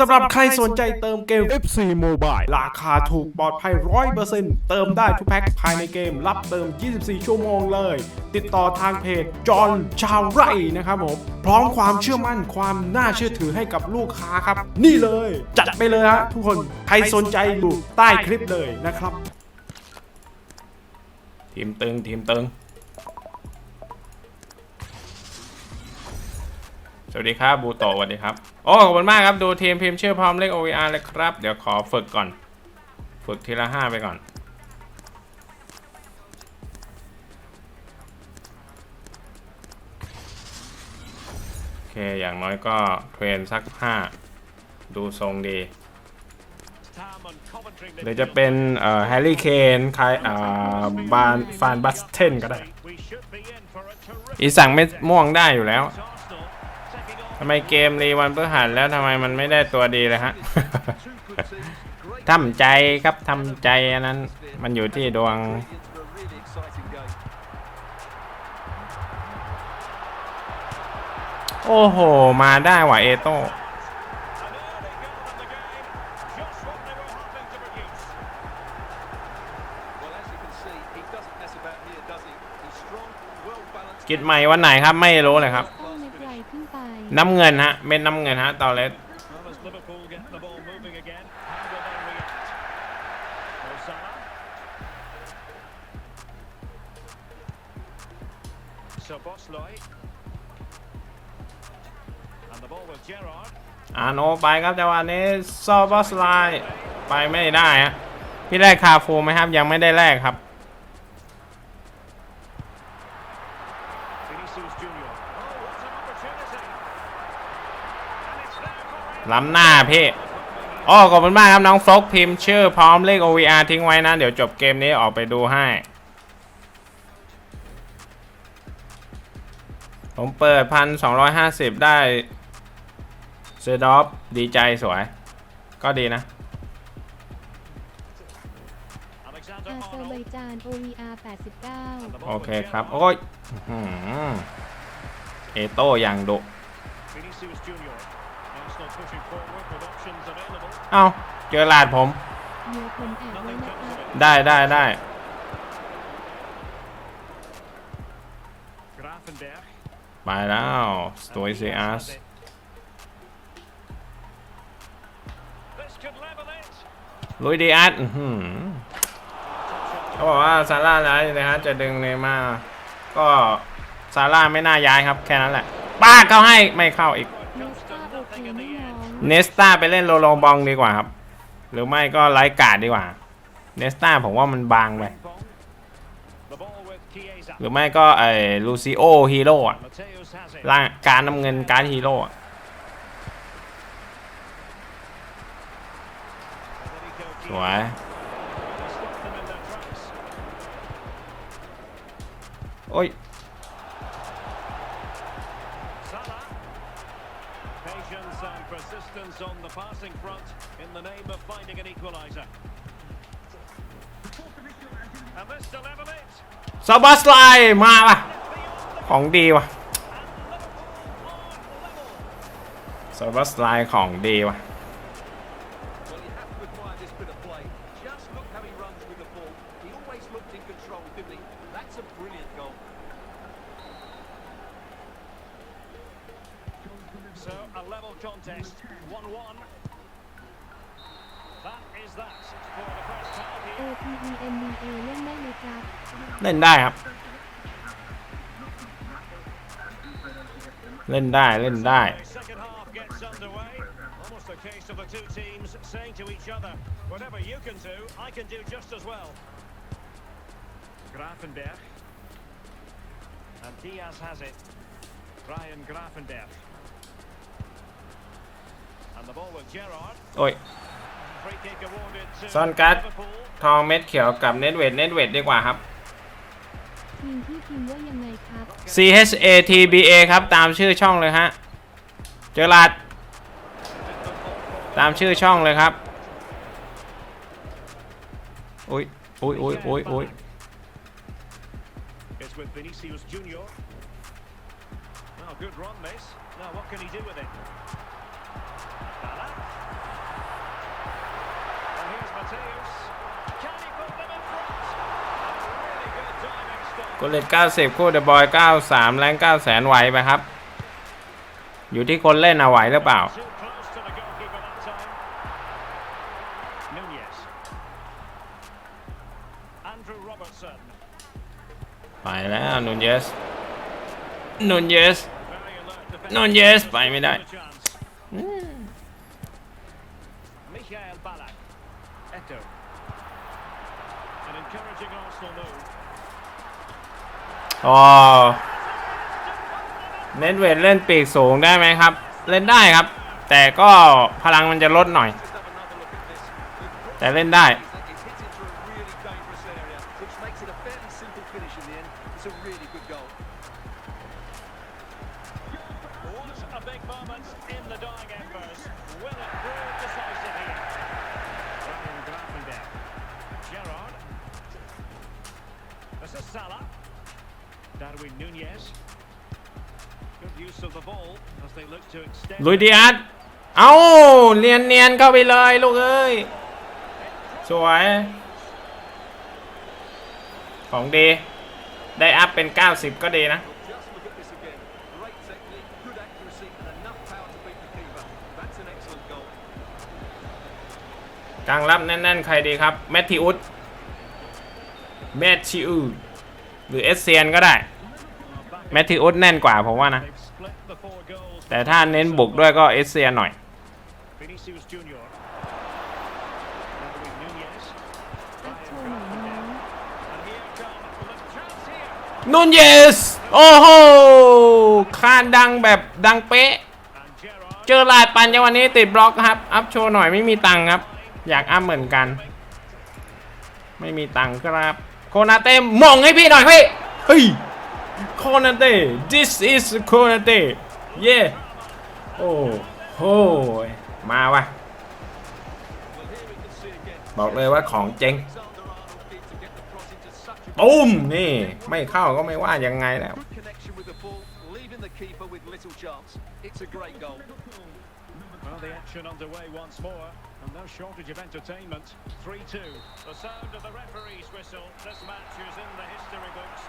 สำหรับใครสนใจเติมเกม FC Mobile ราคาถูกปลอดภัย 100%เติมได้ทุกแพ็คภายในเกม รับเติม 24 ชั่วโมงเลย ติดต่อทางเพจจอห์นชาวไร่นะครับผม พร้อมความเชื่อมั่นความน่าเชื่อถือให้กับลูกค้าครับ นี่เลย จัดไปเลยฮะทุกคนใครสนใจอยู่ใต้คลิปเลยนะครับ ทีมตึงทีมตึง สวัสดีครับบูโตสวัสดีครับโอ้ขอบคุณมากครับ ดูทีมพิมพ์ชื่อพร้อมเลข OVR เลยครับ เดี๋ยวขอฝึกก่อน ฝึกทีละห้าไปก่อน โอเค อย่างน้อยก็เทรนสักห้าดูทรงดีหรือจะเป็นเอ่อแฮร์รี่เคนใครอ่าบานฟานบัสเทนก็ได้ อีสั่งไม่ม่วงได้อยู่แล้ว ทำไมเกมรีวันพฤหัสแล้วทำไมมันไม่ได้ตัวดีเลยฮะทำใจครับทำใจอันนั้น มันอยู่ที่ดวง โอ้โห มาได้ว่ะเอโต้กิจใหม่วันไหนครับไม่รู้เลยครับ ต้องเม็ดไวขึ้ น้ำเงินฮะ เม็ดน้ำเงินฮะตอเลสอาโนไปครับจังหวะนี้ซอบอสไลไปไม่ได้ฮะพี่แรกคาฟูไหมครับ ยังไม่ได้แรกครับ ล้ำหน้าพี่อ้อขอบคุณมากครับน้องฟลกพิมพ์ชื่อพร้อมเลข OVR ทิ้งไว้นะ เดี๋ยวจบเกมนี้ออกไปดูให้ ผมเปิดพันสองได้เซดอฟดีใจสวย ก็ดีนะ Alexander อาเซอร์ไบ Arnold. จาน OVR 89 And the โอ ball เค with ครับ Gerrard. โอ้ยอื้อหือเอโต้อย่างดุ Vinicius Junior. Arsenal pushing forward with options available. เอ้าเจอลาดผมเดี๋ยวผมแอบไว้นะครับได้ได้ได้ Grafenberg. ไปแล้วสตวยซีอาร์ส This could level it. ลุยดีอาร์ตอื้อหือเขาบอกว่าซาร่าย้ายนะฮะจะดึงเนย์มาร์ก็ซาร่าไม่น่าย้ายครับแค่นั้นแหละป้าดเข้าให้ไม่เข้าอีก เนสตาโอเคไม่น้องเนสตาไปเล่นโลโลบองดีกว่าครับ หรือไม่ก็ไลท์การ์ดดีกว่า เนสตาผมว่ามันบางไป หรือไม่ก็ไอ้ลูซิโอฮีโร่อะร่างการน้ำเงินการฮีโร่อะสวยโอ้ย Patience and persistence on the passing front in the name of finding an equaliser. And this to level it. ซาบัสไลมาว่ะ ของดีว่ะซาบัสไลของดีว่ะ a level contest, 1-1. That is that for the first half here. OPENDA เล่นได้ไหมครับ เล่นได้ครับ เล่นได้เล่นได้ The second half gets underway. Almost a case of the two teams saying to each other, whatever you can do, I can do just as well. Grafenberg. And Diaz has it. Ryan Grafenberg. โอ้ย Free kick awarded to Son Cat. Liverpool. ทองเม็ดเขียวกับเน็ตเวทเน็ตเวทดีกว่าครับ ทีมที่พิมพ์ว่ายังไงครับ C H A T B A ครับตามชื่อช่องเลยฮะ เจอลาดตามชื่อช่องเลยครับอุ้ยอุ้ยอุ้ยอุ้ยอุ้ย กดเลต90 คู่เดอะบอย93 แรง9แสนไหวไหมครับ อยู่ที่คนเล่นเอาไหวหรือเปล่า ไปแล้วนุนเยสนุนเยสนุนเยสไปไม่ได้ อ๋อเน็ตเวทเล่นปีกสูงได้ไหมครับ เล่นได้ครับ แต่ก็พลังมันจะลดหน่อย แต่เล่นได้ This is Salah. Darwin Nunez. Good use of the ball as they look to extend. ลุยดิอาร์ตเอาเนียนเนียนๆเข้าไปเลยลูกเอ้ย สวย ของดี ได้อัพเป็น 90 ก็ดีนะ Just look at this again. Great technique, good accuracy, and enough power to beat the keeper. That's an excellent goal. กลางรับแน่น ๆ ใครดีครับ แมทธิอุส แมทธิอุสหรือเอสเซียนก็ได้ แมทธิอุสแน่นกว่าผมว่านะ They've split the four goals. แต่ถ้าเน้นบุกด้วยก็เอสเซียนหน่อย Vinicius Junior. Darwin Nunez. อัพโชว์หน่อยน้อง And here come the chance here. นุนเยส โอ้โหคานดังแบบดังเป๊ะ And Gerrard. เจอลาดปันจังวันนี้ติดบล็อกครับ อัพโชว์หน่อยไม่มีตังค์ครับ อยากอัพเหมือนกัน ไม่มีตังค์ครับ โคนาเต้มองให้พี่หน่อยพี่เฮ้ยโคนาเต้ this is โคนาเต้เย่โอ้โหมาว่ะ Well, here we can see again. บอกเลยว่าของเจ๋ง Alexander Arnold did to get the cross into such a ตุ้มนี่ไม่เข้าก็ไม่ว่ายังไงแล้ว good connection with the ball, leaving the keeper with little chance. It's a great goal. Well, the action underway once more, and no shortage of entertainment. 3-2. The sound of the referee's whistle. This match is in the history books,